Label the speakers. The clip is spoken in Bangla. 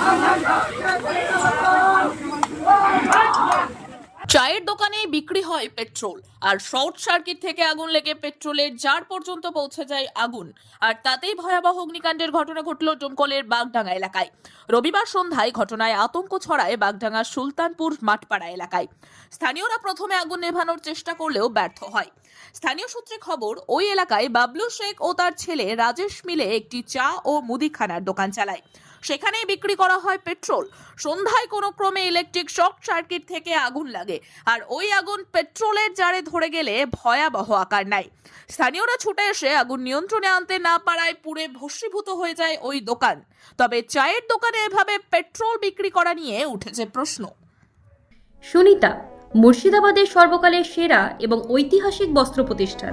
Speaker 1: 감사합니다. চায়ের দোকানেই বিক্রি হয় পেট্রোল। আর শর্ট সার্কিট থেকে আগুন লেগে পেট্রোলের জার পর্যন্ত পৌঁছে যায় আগুন। আর তাতেই ভয়াবহ অগ্নিকাণ্ডের ঘটনা ঘটল ডোমকলের বাগডাঙ্গা এলাকায়। রবিবার সন্ধ্যায় ঘটনায় আতঙ্ক ছড়ায় বাগডাঙ্গার সুলতানপুর মাঠপাড়া এলাকায়। স্থানীয়রা প্রথমে আগুন নেভানোর চেষ্টা করলেও ব্যর্থ হয়। স্থানীয় সূত্রে খবর, ওই এলাকায় বাবলু শেখ ও তার ছেলে রাজেশ মিলে একটি চা ও মুদিখানার দোকান চালায়। সেখানেই বিক্রি করা হয় পেট্রোল। সন্ধ্যায় কোনো ক্রমে ইলেকট্রিক শর্ট সার্কিট থেকে আগুন লাগে। আর ওই আগুন পেট্রোলের জারে ধরে গেলে ভয়াবহ আকার নেয়। স্থানীয়রা ছুটে এসে আগুন নিয়ন্ত্রণে আনতে না পারায় পুড়ে ভস্মীভূত হয়ে যায় ওই দোকান। তবে চায়ের দোকানে এভাবে পেট্রোল বিক্রি করা নিয়ে উঠেছে প্রশ্ন।
Speaker 2: সুনিতা, মুর্শিদাবাদের সর্বকালের সেরা এবং ঐতিহাসিক বস্ত্র প্রতিষ্ঠান।